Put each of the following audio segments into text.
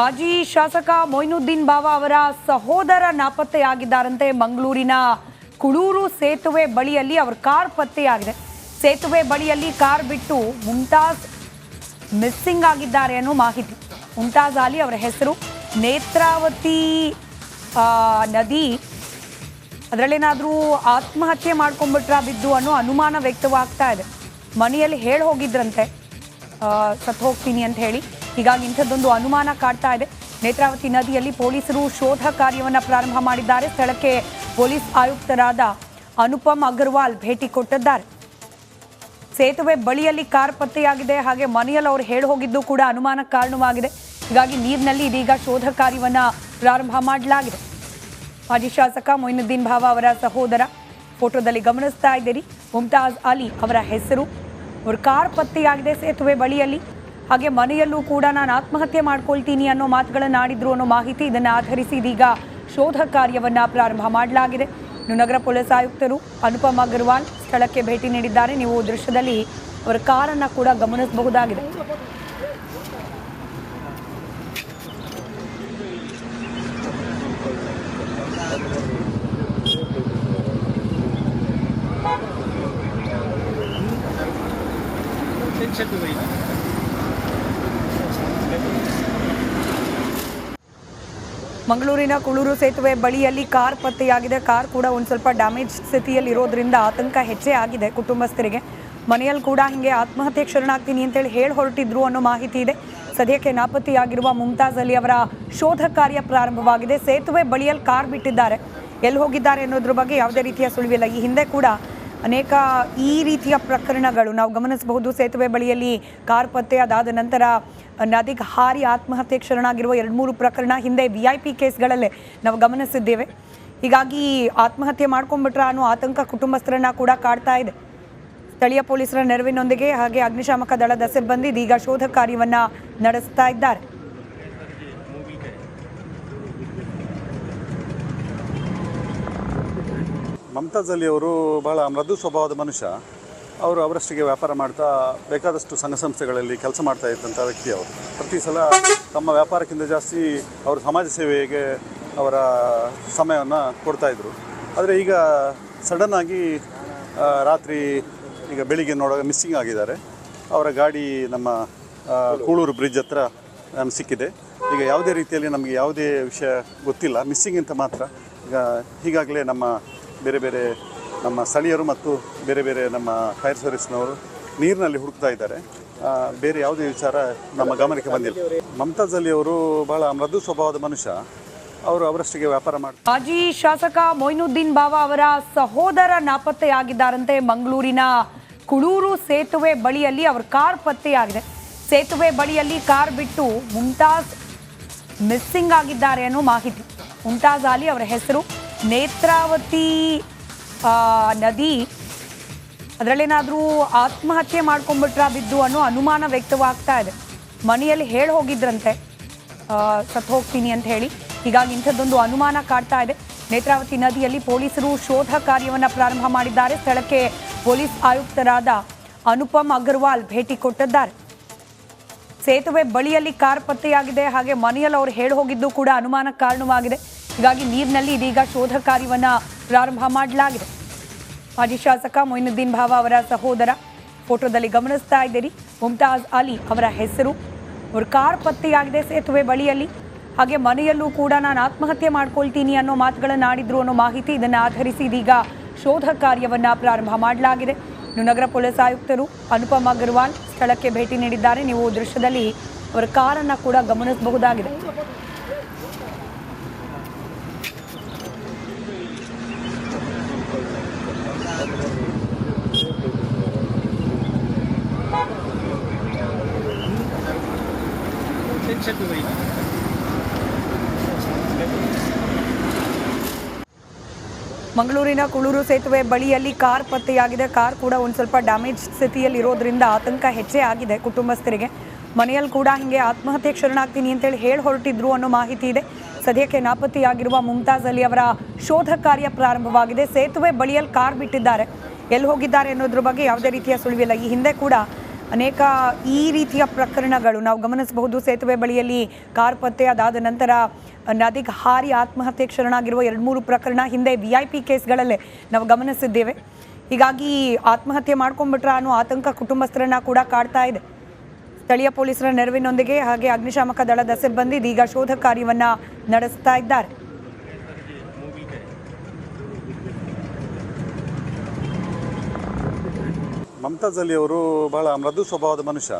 ಮಾಜಿ ಶಾಸಕ ಮೊಯ್ನುದ್ದೀನ್ ಬಾವ ಅವರ ಸಹೋದರ ನಾಪತ್ತೆಯಾಗಿದ್ದಾರಂತೆ. ಮಂಗಳೂರಿನ ಕುಳೂರು ಸೇತುವೆ ಬಳಿಯಲ್ಲಿ ಅವರ ಕಾರ್ ಪತ್ತೆಯಾಗಿದೆ. ಸೇತುವೆ ಬಳಿಯಲ್ಲಿ ಕಾರ್ ಬಿಟ್ಟು ಮುಮ್ತಾಜ್ ಮಿಸ್ಸಿಂಗ್ ಆಗಿದ್ದಾರೆ ಅನ್ನೋ ಮಾಹಿತಿ. ಮುಮ್ತಾಜ್ ಅಲಿ ಅವರ ಹೆಸರು. ನೇತ್ರಾವತಿ ನದಿ ಅದರಲ್ಲೇನಾದರೂ ಆತ್ಮಹತ್ಯೆ ಮಾಡ್ಕೊಂಡ್ಬಿಟ್ರ ಬಿದ್ದು ಅನ್ನೋ ಅನುಮಾನ ವ್ಯಕ್ತವಾಗ್ತಾ ಇದೆ. ಮನೆಯಲ್ಲಿ ಹೇಳಿ ಹೋಗಿದ್ರಂತೆ. ಸತ್ತು ಹೋಗ್ತೀನಿ ಅಂತ ಹೇಳಿ. ಹೀಗಾಗಿ ಇಂಥದ್ದೊಂದು ಅನುಮಾನ ಕಾಡ್ತಾ ಇದೆ. ನೇತ್ರಾವತಿ ನದಿಯಲ್ಲಿ ಪೊಲೀಸರು ಶೋಧ ಕಾರ್ಯವನ್ನು ಪ್ರಾರಂಭ ಮಾಡಿದ್ದಾರೆ. ಸ್ಥಳಕ್ಕೆ ಪೊಲೀಸ್ ಆಯುಕ್ತರಾದ ಅನುಪಮ್ ಅಗರ್ವಾಲ್ ಭೇಟಿ ಕೊಟ್ಟಿದ್ದಾರೆ. ಸೇತುವೆ ಬಳಿಯಲ್ಲಿ ಕಾರ್ ಪತ್ತೆಯಾಗಿದೆ. ಹಾಗೆ ಮನೆಯಲ್ಲಿ ಅವರು ಹೇಳಿ ಹೋಗಿದ್ದು ಕೂಡ ಅನುಮಾನ ಕಾರಣವಾಗಿದೆ. ಹೀಗಾಗಿ ನೀರಿನಲ್ಲಿ ಇದೀಗ ಶೋಧ ಕಾರ್ಯವನ್ನು ಪ್ರಾರಂಭ ಮಾಡಲಾಗಿದೆ. ಮಾಜಿ ಶಾಸಕ ಮೊಯಿನುದ್ದೀನ್ ಭಾವ ಅವರ ಸಹೋದರ, ಫೋಟೋದಲ್ಲಿ ಗಮನಿಸ್ತಾ ಇದ್ದೀರಿ. ಮುಮ್ತಾಜ್ ಅಲಿ ಅವರ ಹೆಸರು. ಅವರು ಕಾರ್ ಪತ್ತೆಯಾಗಿದೆ ಸೇತುವೆ ಬಳಿಯಲ್ಲಿ. ಹಾಗೆ ಮನೆಯಲ್ಲೂ ಕೂಡ ನಾನು ಆತ್ಮಹತ್ಯೆ ಮಾಡ್ಕೊಳ್ತೀನಿ ಅನ್ನೋ ಮಾತುಗಳನ್ನು ಆಡಿದ್ರು ಅನ್ನೋ ಮಾಹಿತಿ ಇದನ್ನು ಆಧರಿಸಿ ಇದೀಗ ಶೋಧ ಕಾರ್ಯವನ್ನ ಪ್ರಾರಂಭ ಮಾಡಲಾಗಿದೆ. ನಗರ ಪೊಲೀಸ್ ಆಯುಕ್ತರು ಅನುಪಮ್ ಅಗರ್ವಾಲ್ ಸ್ಥಳಕ್ಕೆ ಭೇಟಿ ನೀಡಿದ್ದಾರೆ. ನೀವು ದೃಶ್ಯದಲ್ಲಿ ಅವರ ಕಾರನ್ನು ಕೂಡ ಗಮನಿಸಬಹುದಾಗಿದೆ. ಮಂಗಳೂರಿನ ಕುಳೂರು ಸೇತುವೆ ಬಳಿಯಲ್ಲಿ ಕಾರ್ ಪತ್ತೆಯಾಗಿದೆ. ಕಾರ್ ಕೂಡ ಒಂದು ಸ್ವಲ್ಪ ಡ್ಯಾಮೇಜ್ ಸ್ಥಿತಿಯಲ್ಲಿ ಇರೋದ್ರಿಂದ ಆತಂಕ ಹೆಚ್ಚೇ ಆಗಿದೆ ಕುಟುಂಬಸ್ಥರಿಗೆ. ಮನೆಯಲ್ಲಿ ಕೂಡ ಹಿಂಗೆ ಆತ್ಮಹತ್ಯೆ ಶರಣಾಗ್ತೀನಿ ಅಂತೇಳಿ ಹೇಳಿ ಹೊರಟಿದ್ರು ಅನ್ನೋ ಮಾಹಿತಿ ಇದೆ. ಸದ್ಯಕ್ಕೆ ನಾಪತ್ತೆಯಾಗಿರುವ ಮುಮ್ತಾಜ್ ಅಲಿ ಅವರ ಶೋಧ ಕಾರ್ಯ ಪ್ರಾರಂಭವಾಗಿದೆ. ಸೇತುವೆ ಬಳಿಯಲ್ಲಿ ಕಾರ್ ಬಿಟ್ಟಿದ್ದಾರೆ. ಎಲ್ಲಿ ಹೋಗಿದ್ದಾರೆ ಅನ್ನೋದ್ರ ಬಗ್ಗೆ ಯಾವುದೇ ರೀತಿಯ ಸುಳಿವಿಲ್ಲ. ಈ ಹಿಂದೆ ಕೂಡ ಅನೇಕ ಈ ರೀತಿಯ ಪ್ರಕರಣಗಳು ನಾವು ಗಮನಿಸಬಹುದು. ಸೇತುವೆ ಬಳಿಯಲ್ಲಿ ಕಾರ್ ಪತ್ತೆ ಅದಾದ ನಂತರ, ನದಿಗೆ ಹಾರಿ ಆತ್ಮಹತ್ಯೆ ಶರಣಾಗಿರುವ ಎರಡು ಮೂರು ಪ್ರಕರಣ ಹಿಂದೆ ವಿ ಐ ಪಿ ಕೇಸ್ಗಳಲ್ಲೇ ನಾವು ಗಮನಿಸಿದ್ದೇವೆ. ಹೀಗಾಗಿ ಆತ್ಮಹತ್ಯೆ ಮಾಡ್ಕೊಂಡ್ಬಿಟ್ರ ಅನ್ನೋ ಆತಂಕ ಕುಟುಂಬಸ್ಥರನ್ನ ಕೂಡ ಕಾಡ್ತಾ ಇದೆ. ಸ್ಥಳೀಯ ಪೊಲೀಸರ ನೆರವಿನೊಂದಿಗೆ ಹಾಗೆ ಅಗ್ನಿಶಾಮಕ ದಳದ ಸಿಬ್ಬಂದಿ ಇದೀಗ ಶೋಧ ಕಾರ್ಯವನ್ನು ನಡೆಸ್ತಾ ಇದ್ದಾರೆ. ಮಮತಾಜ್ ಅವರು ಬಹಳ ಮೃದು ಸ್ವಭಾವದ ಮನುಷ್ಯ. ಅವರು ಅವರಷ್ಟಿಗೆ ವ್ಯಾಪಾರ ಮಾಡ್ತಾ ಬೇಕಾದಷ್ಟು ಸಂಘ ಸಂಸ್ಥೆಗಳಲ್ಲಿ ಕೆಲಸ ಮಾಡ್ತಾ ಇದ್ದಂಥ ವ್ಯಕ್ತಿ ಅವರು. ಪ್ರತಿ ಸಲ ತಮ್ಮ ವ್ಯಾಪಾರಕ್ಕಿಂತ ಜಾಸ್ತಿ ಅವರು ಸಮಾಜ ಸೇವೆಗೆ ಅವರ ಸಮಯವನ್ನು ಕೊಡ್ತಾಯಿದ್ರು ಆದರೆ ಈಗ ಸಡನ್ನಾಗಿ ರಾತ್ರಿ ಈಗ ಬೆಳಿಗ್ಗೆ ನೋಡೋ ಮಿಸ್ಸಿಂಗ್ ಆಗಿದ್ದಾರೆ. ಅವರ ಗಾಡಿ ನಮ್ಮ ಕೂಳೂರು ಬ್ರಿಡ್ಜ್ ಹತ್ರ ನಮ್ಗೆ ಸಿಕ್ಕಿದೆ. ಈಗ ಯಾವುದೇ ರೀತಿಯಲ್ಲಿ ನಮಗೆ ಯಾವುದೇ ವಿಷಯ ಗೊತ್ತಿಲ್ಲ. ಮಿಸ್ಸಿಂಗ್ ಅಂತ ಮಾತ್ರ. ಈಗ, ಈಗಾಗಲೇ ನಮ್ಮ ಬೇರೆ ಬೇರೆ ನಮ್ಮ ಸ್ಥಳೀಯರು ಮತ್ತು ಬೇರೆ ಬೇರೆ ನಮ್ಮ ಫೈರ್ ಸರ್ವಿಸ್ನವರು ನೀರಿನಲ್ಲಿ ಹುಡುಕ್ತಾ ಇದ್ದಾರೆ. ಬೇರೆ ಯಾವುದೇ ವಿಚಾರ ನಮ್ಮ ಗಮನಕ್ಕೆ ಬಂದಿಲ್ಲ. ಮಮತಾಜ್ ಅಲಿ ಅವರು ಬಹಳ ಮೃದು ಸ್ವಭಾವದ ಮನುಷ್ಯ. ಅವರು ಅವರಷ್ಟಿಗೆ ವ್ಯಾಪಾರ ಮಾಡಿ ಮಾಜಿ ಶಾಸಕ ಮೊಯ್ನುದ್ದೀನ್ ಬಾವಾ ಅವರ ಸಹೋದರ ನಾಪತ್ತೆಯಾಗಿದ್ದಾರಂತೆ. ಮಂಗಳೂರಿನ ಕುಳೂರು ಸೇತುವೆ ಬಳಿಯಲ್ಲಿ ಅವರ ಕಾರ್ ಪತ್ತೆಯಾಗಿದೆ. ಸೇತುವೆ ಬಳಿಯಲ್ಲಿ ಕಾರ್ ಬಿಟ್ಟು ಮುಮ್ತಾಜ್ ಮಿಸ್ಸಿಂಗ್ ಆಗಿದ್ದಾರೆ ಅನ್ನೋ ಮಾಹಿತಿ. ಮುಮ್ತಾಜ್ ಅಲಿ ಅವರ ಹೆಸರು. ನೇತ್ರಾವತಿ ನದಿ, ಅದರಲ್ಲೇನಾದರೂ ಆತ್ಮಹತ್ಯೆ ಮಾಡ್ಕೊಂಡ್ಬಿಟ್ರ ಬಿದ್ದು ಅನ್ನೋ ಅನುಮಾನ ವ್ಯಕ್ತವಾಗ್ತಾ ಇದೆ. ಮನೆಯಲ್ಲಿ ಹೇಳಿ ಹೋಗಿದ್ರಂತೆ. ಸತ್ತು ಹೋಗ್ತೀನಿ ಅಂತ ಹೇಳಿ. ಹೀಗಾಗಿ ಇಂಥದ್ದೊಂದು ಅನುಮಾನ ಕಾಡ್ತಾ ಇದೆ. ನೇತ್ರಾವತಿ ನದಿಯಲ್ಲಿ ಪೊಲೀಸರು ಶೋಧ ಕಾರ್ಯವನ್ನು ಪ್ರಾರಂಭ ಮಾಡಿದ್ದಾರೆ. ಸ್ಥಳಕ್ಕೆ ಪೊಲೀಸ್ ಆಯುಕ್ತರಾದ ಅನುಪಮ್ ಅಗರ್ವಾಲ್ ಭೇಟಿ ಕೊಟ್ಟಿದ್ದಾರೆ. ಸೇತುವೆ ಬಳಿಯಲ್ಲಿ ಕಾರ್ ಪತ್ತೆಯಾಗಿದೆ. ಹಾಗೆ ಮನೆಯಲ್ಲಿ ಅವ್ರು ಹೇಳಿ ಹೋಗಿದ್ದು ಕೂಡ ಅನುಮಾನ ಕಾರಣವಾಗಿದೆ. ಹೀಗಾಗಿ ನೀರಿನಲ್ಲಿ ಇದೀಗ ಶೋಧ ಕಾರ್ಯವನ್ನು ಪ್ರಾರಂಭ ಮಾಡಲಾಗಿದೆ. ಮಾಜಿ ಶಾಸಕ ಮೊಯಿನುದ್ದೀನ್ ಭಾವ ಅವರ ಸಹೋದರ, ಫೋಟೋದಲ್ಲಿ ಗಮನಿಸ್ತಾ ಇದ್ದೀರಿ. ಮುಮ್ತಾಜ್ ಅಲಿ ಅವರ ಹೆಸರು ಅವ್ರ ಕಾರ್ ಪತ್ತೆಯಾಗಿದೆ ಸೇತುವೆ ಬಳಿಯಲ್ಲಿ. ಹಾಗೆ ಮನೆಯಲ್ಲೂ ಕೂಡ ನಾನು ಆತ್ಮಹತ್ಯೆ ಮಾಡ್ಕೊಳ್ತೀನಿ ಅನ್ನೋ ಮಾತುಗಳನ್ನು ಆಡಿದ್ರು ಅನ್ನೋ ಮಾಹಿತಿ ಇದನ್ನು ಆಧರಿಸಿ ಇದೀಗ ಶೋಧ ಕಾರ್ಯವನ್ನು ಪ್ರಾರಂಭ ಮಾಡಲಾಗಿದೆ. ನಗರ ಪೊಲೀಸ್ ಆಯುಕ್ತರು ಅನುಪಮ್ ಅಗರ್ವಾಲ್ ಸ್ಥಳಕ್ಕೆ ಭೇಟಿ ನೀಡಿದ್ದಾರೆ. ನೀವು ದೃಶ್ಯದಲ್ಲಿ ಅವರ ಕಾರನ್ನು ಕೂಡ ಗಮನಿಸಬಹುದಾಗಿದೆ. ಮಂಗಳೂರಿನ ಕುಳೂರು ಸೇತುವೆ ಬಳಿಯಲ್ಲಿ ಕಾರ್ ಪತ್ತೆಯಾಗಿದೆ. ಕಾರ್ ಕೂಡ ಒಂದು ಸ್ವಲ್ಪ ಡ್ಯಾಮೇಜ್ ಸ್ಥಿತಿಯಲ್ಲಿ ಇರೋದ್ರಿಂದ ಆತಂಕ ಹೆಚ್ಚೇ ಆಗಿದೆ ಕುಟುಂಬಸ್ಥರಿಗೆ. ಮನೆಯಲ್ಲಿ ಕೂಡ ಹಿಂಗೆ ಆತ್ಮಹತ್ಯೆ ಶರಣಾಗ್ತೀನಿ ಅಂತೇಳಿ ಹೇಳಿ ಹೊರಟಿದ್ರು ಅನ್ನೋ ಮಾಹಿತಿ ಇದೆ. ಸದ್ಯಕ್ಕೆ ನಾಪತ್ತೆಯಾಗಿರುವ ಮುಮ್ತಾಜ್ ಅಲಿ ಅವರ ಶೋಧ ಕಾರ್ಯ ಪ್ರಾರಂಭವಾಗಿದೆ. ಸೇತುವೆ ಬಳಿಯಲ್ಲಿ ಕಾರ್ ಬಿಟ್ಟಿದ್ದಾರೆ. ಎಲ್ಲಿ ಹೋಗಿದ್ದಾರೆ ಅನ್ನೋದ್ರ ಬಗ್ಗೆ ಯಾವುದೇ ರೀತಿಯ ಸುಳಿವಿಲ್ಲ. ಈ ಹಿಂದೆ ಕೂಡ ಅನೇಕ ಈ ರೀತಿಯ ಪ್ರಕರಣಗಳು ನಾವು ಗಮನಿಸಬಹುದು. ಸೇತುವೆ ಬಳಿಯಲ್ಲಿ ಕಾರ್ ಪತ್ತೆ ಅದಾದ ನಂತರ ನದಿಗೆ ಹಾರಿ ಆತ್ಮಹತ್ಯೆಗೆ ಶರಣಾಗಿರುವ ಎರಡು ಮೂರು ಪ್ರಕರಣ ಹಿಂದೆ ವಿ ಐ ಪಿ ಕೇಸ್ಗಳಲ್ಲೇ ನಾವು ಗಮನಿಸಿದ್ದೇವೆ. ಹೀಗಾಗಿ ಆತ್ಮಹತ್ಯೆ ಮಾಡ್ಕೊಂಡ್ಬಿಟ್ರ ಅನ್ನೋ ಆತಂಕ ಕುಟುಂಬಸ್ಥರನ್ನ ಕೂಡ ಕಾಡ್ತಾ ಇದೆ. ಸ್ಥಳೀಯ ಪೊಲೀಸರ ನೆರವಿನೊಂದಿಗೆ ಹಾಗೆ ಅಗ್ನಿಶಾಮಕ ದಳದ ಸಿಬ್ಬಂದಿ ಇದೀಗ ಶೋಧ ಕಾರ್ಯವನ್ನು ನಡೆಸ್ತಾ ಇದ್ದಾರೆ. ಮಮತಾಜ್ ಅವರು ಬಹಳ ಮೃದು ಸ್ವಭಾವದ ಮನುಷ್ಯ.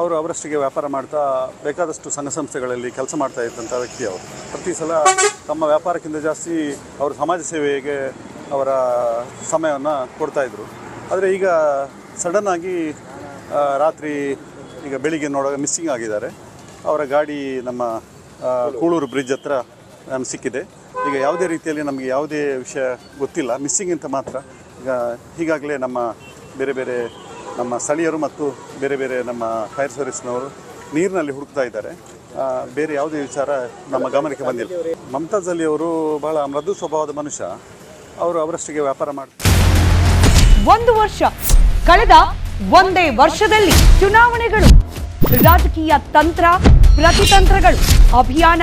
ಅವರು ಅವರಷ್ಟಿಗೆ ವ್ಯಾಪಾರ ಮಾಡ್ತಾ ಬೇಕಾದಷ್ಟು ಸಂಘ ಸಂಸ್ಥೆಗಳಲ್ಲಿ ಕೆಲಸ ಮಾಡ್ತಾ ಇದ್ದಂಥ ವ್ಯಕ್ತಿ ಅವರು. ಪ್ರತಿ ಸಲ ತಮ್ಮ ವ್ಯಾಪಾರಕ್ಕಿಂತ ಜಾಸ್ತಿ ಅವರು ಸಮಾಜ ಸೇವೆಗೆ ಅವರ ಸಮಯವನ್ನು ಕೊಡ್ತಾಯಿದ್ರು ಆದರೆ ಈಗ ಸಡನ್ನಾಗಿ ರಾತ್ರಿ ಈಗ ಬೆಳಿಗ್ಗೆ ನೋಡೋ ಮಿಸ್ಸಿಂಗ್ ಆಗಿದ್ದಾರೆ. ಅವರ ಗಾಡಿ ನಮ್ಮ ಕೂಳೂರು ಬ್ರಿಡ್ಜ್ ಹತ್ರ ನಮ್ಗೆ ಸಿಕ್ಕಿದೆ. ಈಗ ಯಾವುದೇ ರೀತಿಯಲ್ಲಿ ನಮಗೆ ಯಾವುದೇ ವಿಷಯ ಗೊತ್ತಿಲ್ಲ. ಮಿಸ್ಸಿಂಗ್ ಅಂತ ಮಾತ್ರ. ಈಗ ಈಗಾಗಲೇ ನಮ್ಮ ಬೇರೆ ಬೇರೆ ನಮ್ಮ ಸ್ಥಳೀಯರು ಮತ್ತು ಬೇರೆ ಬೇರೆ ನಮ್ಮ ಫೈರ್ ಸರ್ವಿಸ್ನವರು ನೀರಿನಲ್ಲಿ ಹುಡುಕ್ತಾ ಇದ್ದಾರೆ. ಬೇರೆ ಯಾವುದೇ ವಿಚಾರ ನಮ್ಮ ಗಮನಕ್ಕೆ ಬಂದಿಲ್ಲ. ಮಮತಾಜ್ ಅಲಿ ಅವರು ಬಹಳ ಮೃದು ಸ್ವಭಾವದ ಮನುಷ್ಯ. ಅವರು ಅವರಷ್ಟಿಗೆ ವ್ಯಾಪಾರ ಮಾಡ್ತಾರೆ ಒಂದು ವರ್ಷ. ಕಳೆದ ಒಂದೇ ವರ್ಷದಲ್ಲಿ ಚುನಾವಣೆಗಳು, ರಾಜಕೀಯ ತಂತ್ರ, ಪ್ರತಿತಂತ್ರಗಳು, ಅಭಿಯಾನ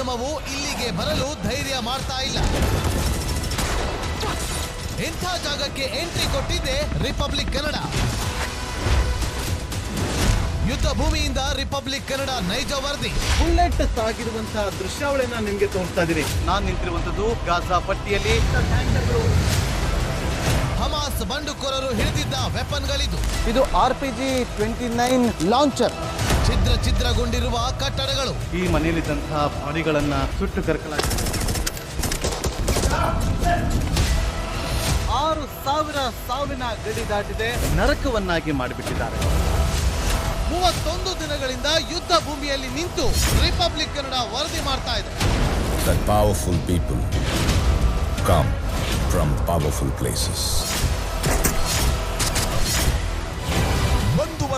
ಮಾಧ್ಯಮವೂ ಇಲ್ಲಿಗೆ ಬರಲು ಧೈರ್ಯ ಮಾಡ್ತಾ ಇಲ್ಲ. ಇಂಥ ಜಾಗಕ್ಕೆ ಎಂಟ್ರಿ ಕೊಟ್ಟಿದ್ದೆ ರಿಪಬ್ಲಿಕ್ ಕನ್ನಡ? ಯುದ್ಧ ಭೂಮಿಯಿಂದ ರಿಪಬ್ಲಿಕ್ ಕನ್ನಡ ನೈಜ ವರದಿ. ಬುಲೆಟ್ ತಾಗಿರುವಂತಹ ದೃಶ್ಯಾವಳಿಯನ್ನ ನಿಮ್ಗೆ ತೋರಿಸ್ತಾ ಇದೀನಿ ನಾನು ನಿಂತಿರುವಂತದ್ದು ಗಾಜಾ ಪಟ್ಟಿಯಲ್ಲಿ. ಹಮಾಸ್ ಬಂಡುಕೋರರು ಹಿಡಿದಿದ್ದ ವೆಪನ್ಗಳಿದು. ಇದು R P G twenty nine launcher. ಛಿದ್ರ ಛಿದ್ರಗೊಂಡಿರುವ ಕಟ್ಟಡಗಳು. ಈ ಮನೆಯಲ್ಲಿದ್ದಂತಹ ಬಾಡಿಗಳನ್ನ ಸುಟ್ಟು ಕರಕಲಾಗಿದೆ. ಆರು ಸಾವಿರ ಸಾವಿನ ಗಡಿ ದಾಟಿದೆ. ನರಕವನ್ನಾಗಿ ಮಾಡಿಬಿಟ್ಟಿದ್ದಾರೆ. ಮೂವತ್ತೊಂದು ದಿನಗಳಿಂದ ಯುದ್ಧ ಭೂಮಿಯಲ್ಲಿ ನಿಂತು ರಿಪಬ್ಲಿಕ್ ಕನ್ನಡ ವರದಿ ಮಾಡ್ತಾ ಇದೆ. Powerful people come from powerful powerful